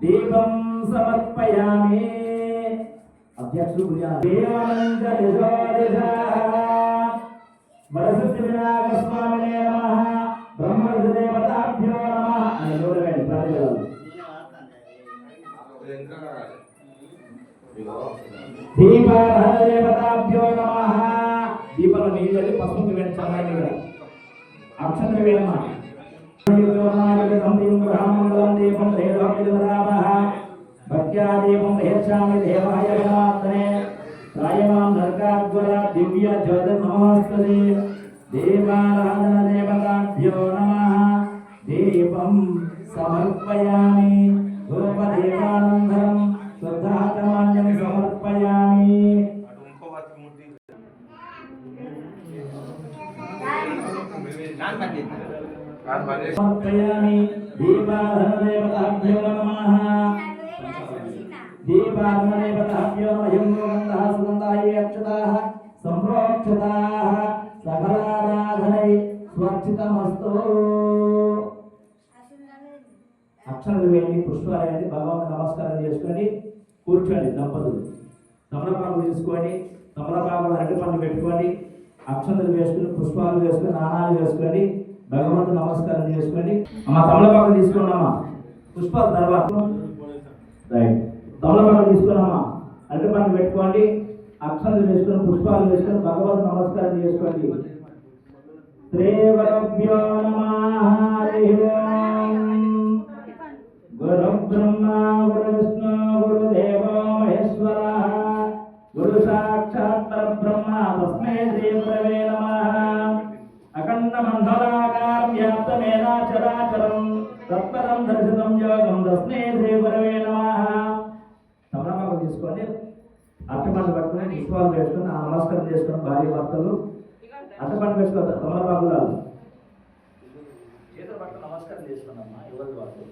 దీపం సమర్పయామి అధ్యక్షుడు వరసతి వినాయక స్వామినే నమః బ్రహ్మర్షి దేవతాభ్యో నమః అని ఎవరు వేయండి ప్రజలు దీపాధనదేవతాభ్యో నమ. దీపలు నీళ్ళు పసుపు వేయండి చల్లని అక్షంత వేయమ్మా దీపం భక్త్యాదీపం హేచ్చామి దేవాయ గణాత్మనే రాయమాం నరకాద్వర దివ్య జ్యోతిర్నమోస్తది దేవారాధన దేవతాభ్యో నమః. దీపం సమర్పయామి. సమర్పయామి. దీపాధన దేవతాభ్యో నమః దీపాత్మదేవతాభ్యో సుగంధాయ అక్షతాः సంప్రోక్షతాः సకలారాధనై స్వర్చితమస్తు అక్షరాలు వేయండి పుష్పాలు వేయండి భగవంతు నమస్కారం చేసుకొని కూర్చోండి దంపతులు. తమలపాకులు తీసుకొని తమలపాకులు అరటి పెట్టుకొని అక్షతలు వేసుకుని పుష్పాలు వేసుకుని నాణాలు వేసుకొని భగవంతు నమస్కారం చేసుకొని అమ్మ తమలపాకులు తీసుకోండి అమ్మా. తర్వాత. రైట్ తమలపాకులు తీసుకున్నామా అంటే పండు పెట్టుకోండి. అక్షతలు వేసుకొని పుష్పాలు వేసుకొని భగవంతు నమస్కారం చేసుకోండి. శ్రీవరభ్యో నమ. పరబ్రహ్మ తస్మై శ్రీ గురవే నమః అఖండ మండలాకారం వ్యాప్తమేనా చరాచరం తత్పరం దర్శనం యోగం తస్మై తమలపాకు తీసుకొని అట్టపండు పట్టుకొని వేసుకొని నమస్కారం చేసుకొని భార్య భర్తలు అట్టపండు చేతులు నమస్కారం చేసుకున్నామ్మా వాళ్ళు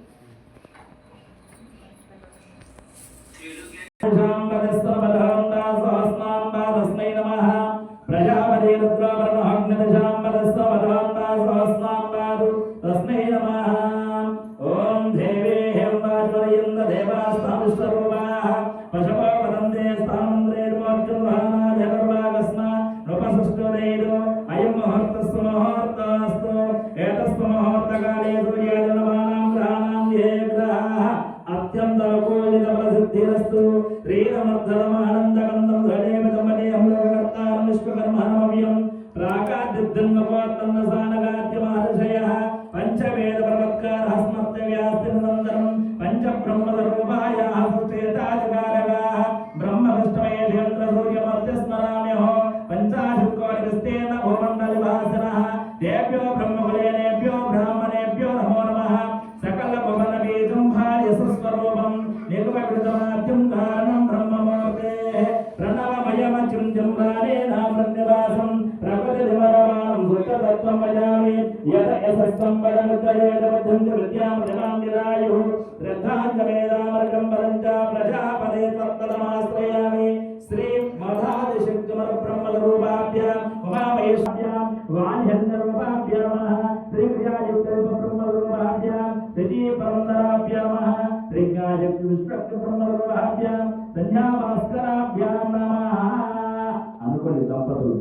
దేవాస్తామిష్టరూపాః పశవో వదంతే స్థానంద్రేర్మోర్జున్వహానాజగర్వాగస్మ నృపసృష్టోదైదో అయం ముహూర్తస్సు ముహూర్తస్తు ఏతస్సు ముహూర్తకాలే సూర్యాజనమానాం గ్రహాణాం ఏ గ్రహాः అత్యంతరకోజిత ప్రసిద్ధిరస్తు శ్రీరమర్ధనమానందగంధం ధనేమిదమనేహం లోకకర్తారం విశ్వకర్మణమవ్యం ప్రాకాద్యుద్ధన్మపోత్తన్న సానగాద్యమహర్షయः పంచాశత్కోటిస్తేన భూమండలిభాసనः దేభ్యో బ్రహ్మకులేనేభ్యో బ్రాహ్మణేభ్యో నమో నమ సకల భువన బీజం భార్య సుస్వరూపం నిర్వకృతమాద్యం దానం బ్రహ్మమూర్తే ప్రణవమయమచ్యుం జంబానే నామృత్యవాసం ప్రకృతి దివరవాణం సుత్తతత్వం వజామి యత యశస్వం వదనుద్దయేదబద్ధం చ విద్యాం జనాం నిరాయు శ్రద్ధాంచ వేదామర్గం వరం చ ప్రజాపదే తత్పదమాశ్రయామి శ్రీ మధాది శక్తిమర బ్రహ్మల రూపాభ్యాం అనుకోండి దంపతులు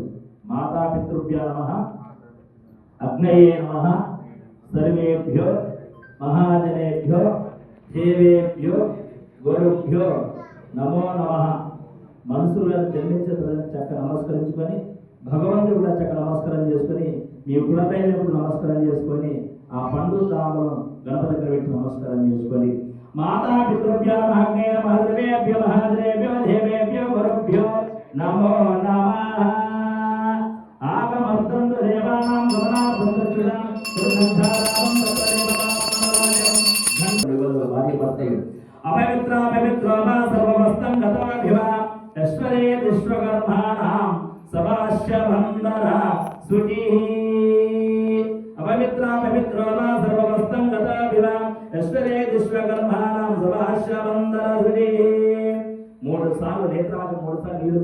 మాతాపితృభ్యా నమ అగ్నయే నమ సర్వేభ్యో మహాజనేభ్యో దేవేభ్యో గురుభ్యో నమో నమ. మనసులో జన్మించదని చక్క నమస్కరించుకొని భగవంతుడు కూడా చక్క నమస్కారం చేసుకొని మీ కులదైనప్పుడు నమస్కారం చేసుకొని ఆ పండు తామలను గణపతి దగ్గర పెట్టి నమస్కారం చేసుకొని మాతా పితృభ్యో మహాగ్నే మహద్రవేభ్యో దేవేభ్యో గురుభ్యో నమో నమ. ఆగమర్దంతు దేవానాం అపవిత్ర పవిత్ర వా సర్వవస్తం గతోభివా. యశ్వరే శుచి అపవిత్ర పవిత్ర వా సర్వవస్తం యశ్వరే విశ్వకర్మాణాం సభాష్య శుచి మూడు సార్లు నేత్రాలు మూడు సార్లు నీరు